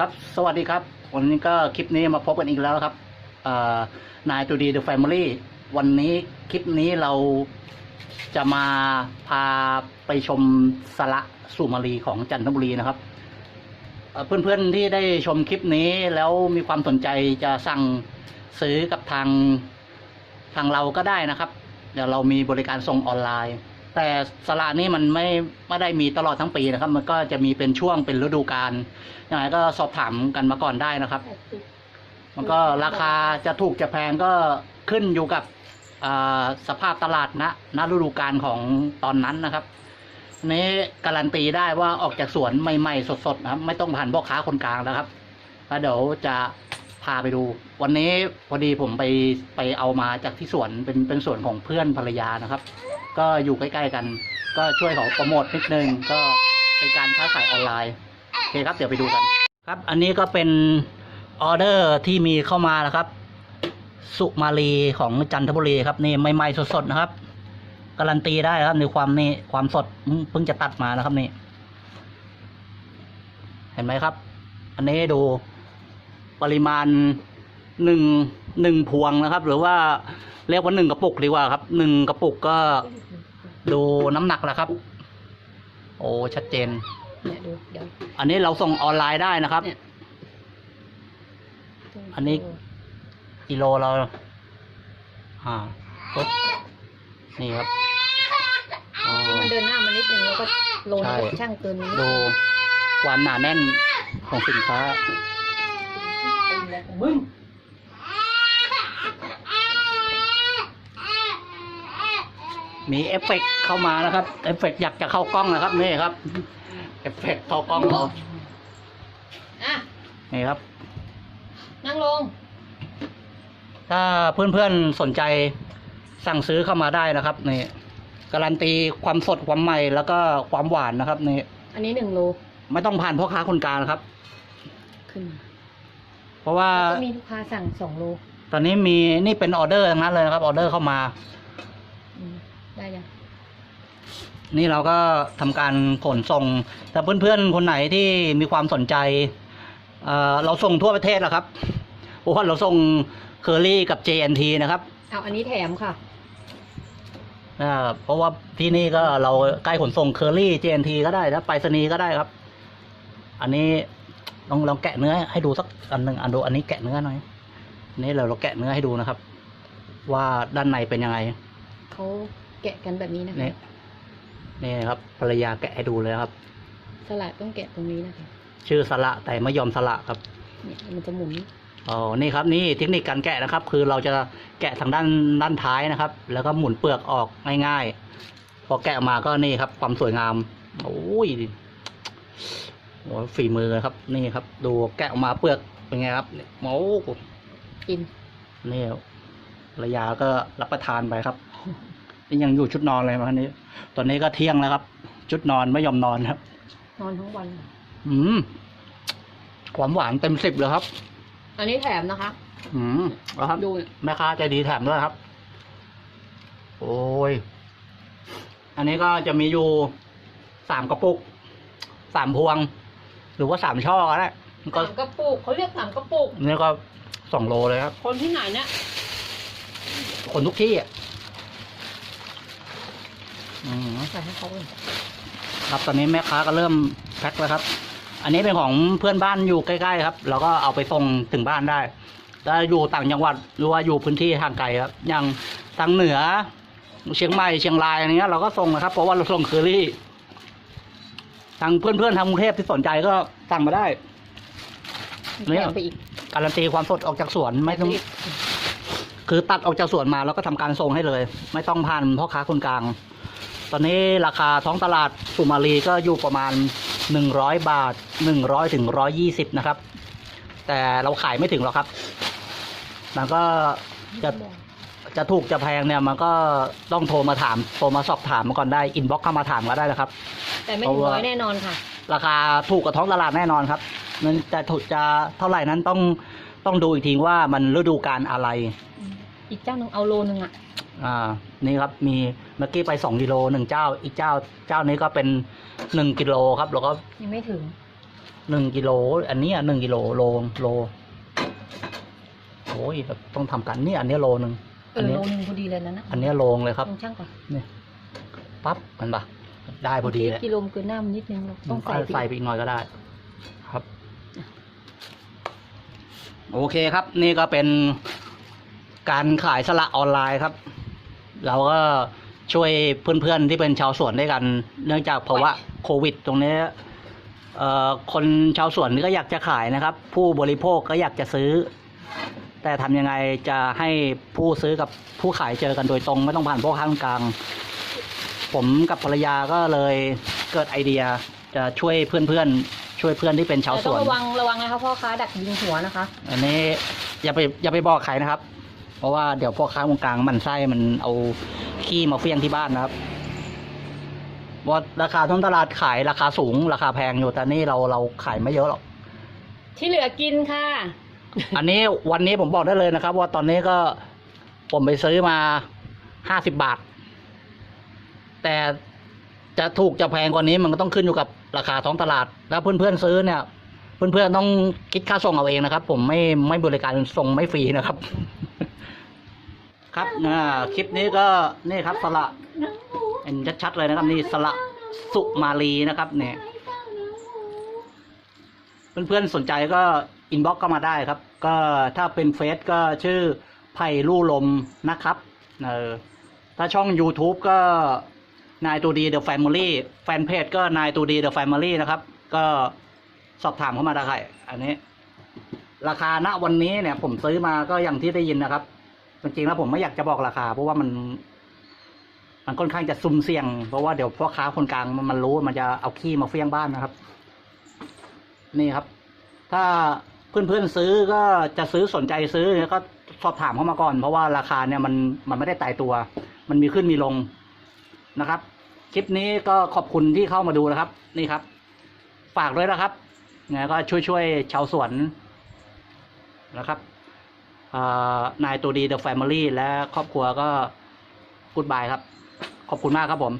ครับ สวัสดีครับ วันนี้ก็คลิปนี้มาพบกันอีกแล้วครับนายตูดีเดอะแฟมิลี่ วันนี้คลิปนี้เราจะมาพาไปชมสละสุมารีของจันทบุรีนะครับ เพื่อนๆที่ได้ชมคลิปนี้แล้วมีความสนใจจะสั่งซื้อกับทางทางเราก็ได้นะครับ เดี๋ยวเรามีบริการส่งออนไลน์ แต่สละนี่มันไม่ไม่ได้มีตลอดทั้งปีนะครับ มันก็จะมีเป็นช่วงเป็นฤดูกาลยังไงก็สอบถามกันมาก่อนได้นะครับ มันก็ราคาจะถูกจะแพงก็ขึ้นอยู่กับสภาพตลาดณณฤดูกาลของตอนนั้นนะครับนี้การันตีได้ว่าออกจากสวนใหม่ๆสดๆนะครับ ไม่ต้องผ่านพ่อค้าคนกลางนะครับแล้วเดี๋ยวจะพาไปดู วันนี้พอดีผมไปไปเอามาจากที่สวนเป็นเป็นสวนของเพื่อนภรรยานะครับ ก็อยู่ใกล้ๆกัน ก็ช่วยเขาโปรโมทนิดนึงก็เป็นการค้าขายออนไลน์โอเคครับเดี๋ยวไปดูกัน ครับ อันนี้ก็เป็นออเดอร์ที่มีเข้ามาแล้วครับ สุมาลีของจันทบุรีครับนี่ใหม่ๆสดๆนะครับการันตีได้ครับในความนี่ความสดเพิ่งจะตัดมานะครับนี่ เห็นไหมครับ อันนี้ดูปริมาณหนึ่งหนึ่งพวงนะครับ หรือว่า เรียกว่าหนึ่งกระปุกดีกว่าครับหนึ่งกระปุกก็ดูน้ำหนักแล้วครับ โอ้ชัดเจน เนี่ยดูเดี๋ยวอันนี้เราส่งออนไลน์ได้นะครับ เนี่ยอันนี้ กิโลเรา อ่าปุ๊บนี่ครับอ๋อที่มันเดินหน้ามานิดนึงแล้วก็โลนใช่ ช่างเกินนิดูความหนาแน่นของสินค้ามึง มีเอฟเฟกต์เข้ามานะครับ เอฟเฟกต์อยากจะเข้ากล้องนะครับนี่ครับ เอฟเฟกต์เข้ากล้องเราอะนี่ครับ นั่งลง ถ้าเพื่อนๆสนใจสั่งซื้อเข้ามาได้นะครับนี่การันตีความสดความใหม่แล้วก็ความหวานนะครับนี่อันนี้หนึ่งโลไม่ต้องผ่านพ่อค้าคนกลางนะครับ ขึ้นมาเพราะว่าแล้วก็มีลูกค้าสั่งสองโลตอนนี้มีนี่เป็นออเดอร์ทั้งนั้นเลยนะครับออเดอร์เข้ามาอืม ได้ยังนี่เราก็ทำการขนส่ง แต่เพื่อนๆคนไหนที่มีความสนใจเอ่อเราส่งทั่วประเทศแหละครับเพราะว่าเราส่งเคอรี่กับ JNT นะครับเอาอันนี้แถมค่ะอ่าเพราะว่าที่นี่ก็เราใกล้ขนส่งเคอรี่ JNT ก็ได้แล้วไปรษณีย์ก็ได้ครับ อันนี้ลองลองแกะเนื้อให้ดูสักอันหนึ่งอันดูอันนี้แกะเนื้อหน่อยอันนี้เราเราแกะเนื้อให้ดูนะครับ ว่าด้านในเป็นยังไงเขา แกะกันแบบนี้นะคะนี่นี่ครับ ภรรยาแกะให้ดูเลยครับ สลัดต้องแกะตรงนี้นะคะ ชื่อสละแต่ไม่ยอมสละครับ เนี่ยมันจะหมุน อ๋อ นี่ครับนี่เทคนิคการแกะนะครับ คือเราจะแกะทางด้านด้านท้ายนะครับ แล้วก็หมุนเปลือกออกง่ายๆ พอแกะออกมาก็นี่ครับ ความสวยงาม โอ้ยโอ้ยฝีมือครับ นี่ครับ ดูแกะออกมาเปลือกเป็นไงครับเนี่ยโอ้กิน นี่ระยาก็รับประทานไปครับ นี่ยังอยู่ชุดนอนเลยมานี้ ตอนนี้ก็เที่ยงแล้วครับ ชุดนอนไม่ยอมนอนครับ นอนทั้งวัน อืมความหวานเต็มสิบเลยครับ อันนี้แถมนะคะ อืมแล้วครับดูเนี่ยแม่ค้าใจดีแถมด้วยครับ โอ้ย อันนี้ก็จะมีอยู่สามกระปุกสามพวง หรือว่าสามช่อก็ได้ก็สามกระปุกเขาเรียกสามกระปุกนี่ก็สองโลเลยครับ คนที่ไหนเนี่ย คนทุกที่อะอืม ใส่ให้เขาเลยครับตอนนี้แม่ค้าก็เริ่มแพ็คแล้วครับ อันนี้เป็นของเพื่อนบ้านอยู่ใกล้ๆครับเราก็เอาไปส่งถึงบ้านได้ถ้าอยู่ต่างจังหวัดหรือว่าอยู่พื้นที่ห่างไกลครับ อย่างทางเหนือ เชียงใหม่เชียงรายอะไรเงี้ยเราก็ส่งนะครับ เพราะว่าเราส่งเคอรี่ ทางเพื่อนๆทางกรุงเทพที่สนใจก็สั่งมาได้เนี่แถยมไปอีกการันตีความสดออกจากสวนไม่ต้องแถปอีกคือตัดออกจากสวนมาแล้วก็ทำการส่งให้เลย ไม่ต้องผ่านพ่อค้าคนกลาง ตอนนี้ราคาท้องตลาดสุมาลีก็อยู่ประมาณหนึ่งร้อยบาทหนึ่งร้อยถึงร้อยี่สิบนะครับ แต่เราขายไม่ถึงหรอกครับ มันก็จะจะถูกจะแพงเนี่ยมันก็ต้องโทรมาถามโทรมาสอบถามมาก่อนได้อินบ็อกเข้ามาถามก็ได้นะครับ แต่ไม่ถึงเพราะว่าร้อยแน่นอนค่ะ ราคาถูกกว่าท้องตลาดแน่นอนครับมันจะถูกจะเท่าไหร่นั้นต้องต้องดูอีกทีว่ามันฤดูกาลอะไร อีกเจ้าหนึ่งเอาโลนึงอะ อ่า นี่ครับมีเมื่อกี้ไปสองกิโลหนึ่งเจ้า อีกเจ้า เจ้านี้ก็เป็นหนึ่งกิโลครับ แล้วก็ยังไม่ถึงหนึ่งกิโล อันนี้อะหนึ่งกิโลโลโลโอ้ยแบบต้องทำกันนี่อันนี้โลหนึ่งเออันอนี้โลนึงพอดีเลยนะนะอันนี้โลงเลยครับลองช่างก่อนปั๊บมันปะได้พอดีเลยกิโลมเกินหน้ามันนิดนึงเราต้องใส่ใส่ไปอีกหน่อยก็ได้ ครับ โอเคครับ นี่ก็เป็นการขายสละออนไลน์ครับ เราก็ช่วยเพื่อนๆที่เป็นชาวสวนด้วยกัน เนื่องจากภาวะโควิด ตรงนี้เอ่อคนชาวสวนก็อยากจะขายนะครับ ผู้บริโภคก็อยากจะซื้อ แต่ทำยังไงจะให้ผู้ซื้อกับผู้ขายเจอกันโดยตรง ไม่ต้องผ่านพวกข้างกลาง ผมกับภรรยาก็เลยเกิดไอเดียจะช่วยเพื่อนๆ ช่วยเพื่อนที่เป็นชาวสแต่ต้อวนงระวังระวังนะคะพ่อค้าดักยิงหัวนะคะ อันนี้อย่าไปอย่าไปบอกใครนะครับเพ ราะว่าเดี๋ยวพวกค้าวงกลางมันไส้มันเอาขี้มาเฟี้ยงที่บ้านนะครับว่าราคาท้องตลาดขายราคาสูง ราคาแพงอยู่แต่นี่เราเราขายไม่เยอะหรอก ที่เหลือกินค่ะ อันนี้วันนี้ผมบอกได้เลยนะครับ ว่าตอนนี้ก็ผมไปซื้อมาห้าสิบบาท แต่จะถูกจะแพงกว่านี้มันก็ต้องขึ้นอยู่กับราคาท้องตลาด แล้วเพื่อนๆซื้อเนี่ย เพื่อนๆต้องคิดค่าส่งเอาเองนะครับ ผมไม่ไม่บริการส่งไม่ฟรีนะครับ ครับอ่าคลิปนี้ก็นี่ครับสละเห็นชัดๆเลยนะครับนี่สละสุมาลีนะครับ เนี่ยเพื่อนๆสนใจก็อินบ็อกเข้ามาได้ครับ ก็ถ้าเป็นเฟซก็ชื่อไผ่ลู่ลมนะครับเออถ้าช่อง YouTube ก็นายตูดีเดอะแฟมิลี่แฟนเพจก็นายตูดีเดอะแฟมิลี่นะครับ ก็สอบถามเข้ามาได้ครับอันนี้ ราคาณวันนี้เนี่ย ผมซื้อมาก็อย่างที่ได้ยินนะครับ จริงๆแล้วผมไม่อยากจะบอกราคา เพราะว่ามัน มันค่อนข้างจะซุ่มเสี่ยง เพราะว่าเดี๋ยวพ่อค้าคนกลางมันรู้มันจะเอาขี้มาเฟี้ยงบ้านนะครับ นี่ครับ ถ้าเพื่อนๆซื้อก็จะซื้อสนใจซื้อก็สอบถามเข้ามาก่อน เพราะว่าราคาเนี่ยมันมันไม่ได้ตายตัว มันมีขึ้นมีลงนะครับ คลิปนี้ก็ขอบคุณที่เข้ามาดูนะครับ นี่ครับ ฝากด้วยนะครับไงก็ช่วยช่วยๆชาวสวนนะครับ นายตัวดีเดอะแฟมิลี่และครอบครัวก็กูดบายครับ ขอบคุณมากครับผม